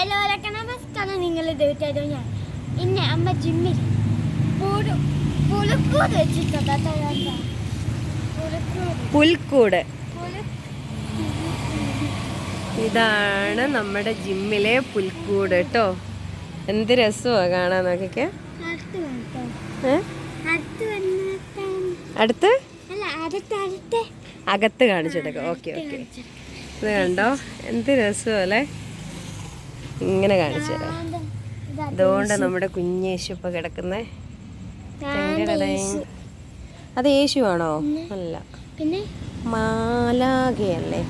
എല്ലാവർക്കും നമസ്കാരം നിങ്ങൾ ഇതുവരെ ഞാൻ. ഇന്നെ അമ്മ ജിമ്മിൽ പുഴു പുളുക്കൂട് വെച്ചിട്ടുണ്ട് പുൽക്കൂട്. ഇതാണ് നമ്മുടെ ജിമ്മിലെ പുൽക്കൂട് കേട്ടോ. എന്ത് രസമാണ് കാണാൻ നോക്കിക്കേ. അടുത്ത് അകത്ത് കാണിച്ചെടുക്കാം ഓക്കെ ഓക്കെ. ഇത് കണ്ടോ? എന്ത് രസമല്ലേ? ഇങ്ങനെ കാണിച്ചു തരാം. അതുകൊണ്ട് നമ്മുടെ കുഞ്ഞേശു ഇപ്പൊ കിടക്കുന്നേ. അത് യേശു ആണോ അല്ല. മാലാകയല്ലേ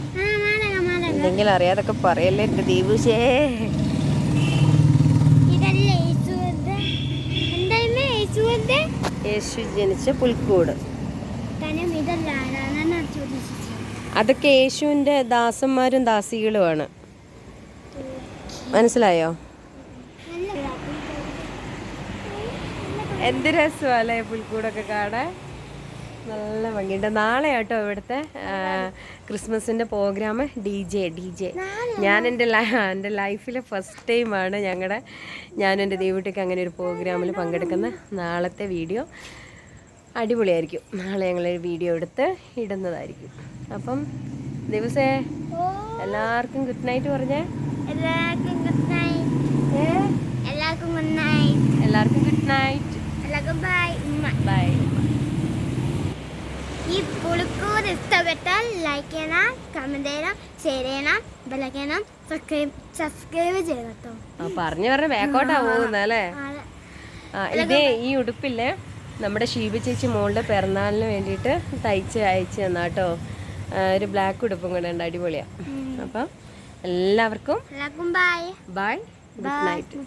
എന്തെങ്കിലും അറിയാതൊക്കെ പറയല്ലേ എന്റെ ദീപുശേ യേശു ജനിച്ച പുൽക്കൂട്. അതൊക്കെ യേശുവിന്റെ ദാസന്മാരും ദാസികളുമാണ്. മനസ്സിലായോ? എന്ത് രസമല്ലേ പുൽക്കൂടൊക്കെ കാണാൻ? നല്ല ഭംഗിയുണ്ട്. നാളെ കേട്ടോ ഇവിടുത്തെ ക്രിസ്മസിന്റെ program D J D J. ഞാൻ എന്റെ എന്റെ ലൈഫിലെ ഫസ്റ്റ് ടൈമാണ് ഞങ്ങളുടെ ഞാൻ എന്റെ ദൈവട്ടിക്ക് അങ്ങനെ ഒരു പ്രോഗ്രാമിൽ പങ്കെടുക്കുന്ന നാളത്തെ വീഡിയോ. അടിപൊളിയായിരിക്കും. നാളെ ഞങ്ങൾ വീഡിയോ എടുത്ത് ഇടുന്നതായിരിക്കും. അപ്പം ദിവസേ എല്ലാവർക്കും ഗുഡ് നൈറ്റ് പറഞ്ഞേ. എല്ലാവർക്കും ഗുഡ് നൈറ്റ് എല്ലാവർക്കും ഗുഡ് നൈറ്റ് എല്ലാവർക്കും ഗുഡ് നൈറ്റ് എല്ലാവർക്കും ബൈ ഈ പുളിക്കൂർ ഇഷ്ടപ്പെട്ടാൽ ലൈക്ക് ചെയ്യണം കമന്റ് ചെയ്യണം ഷെയർ ചെയ്യണം ബെല്ലൈക്കണം സബ്സ്ക്രൈബ് സബ്സ്ക്രൈബ് ചെയ്യണം കേട്ടോ പറഞ്ഞു പറഞ്ഞു ബാക്കോട്ടാ പോകുന്നല്ലേ ഇതേ ഈ ഉടുപ്പില്ലേ നമ്മുടെ ഷീബ ചേച്ചി മോളുടെ പിറന്നാളിന് വേണ്ടിയിട്ട് തയ്ച്ച് അയച്ചു തന്നാട്ടോ. ഒരു ബ്ലാക്ക് ഉടുപ്പും കൂടെ ഉണ്ട് അടിപൊളിയാ. അപ്പം എല്ലാവർക്കും ബൈ ബൈ ഗുഡ് നൈറ്റ്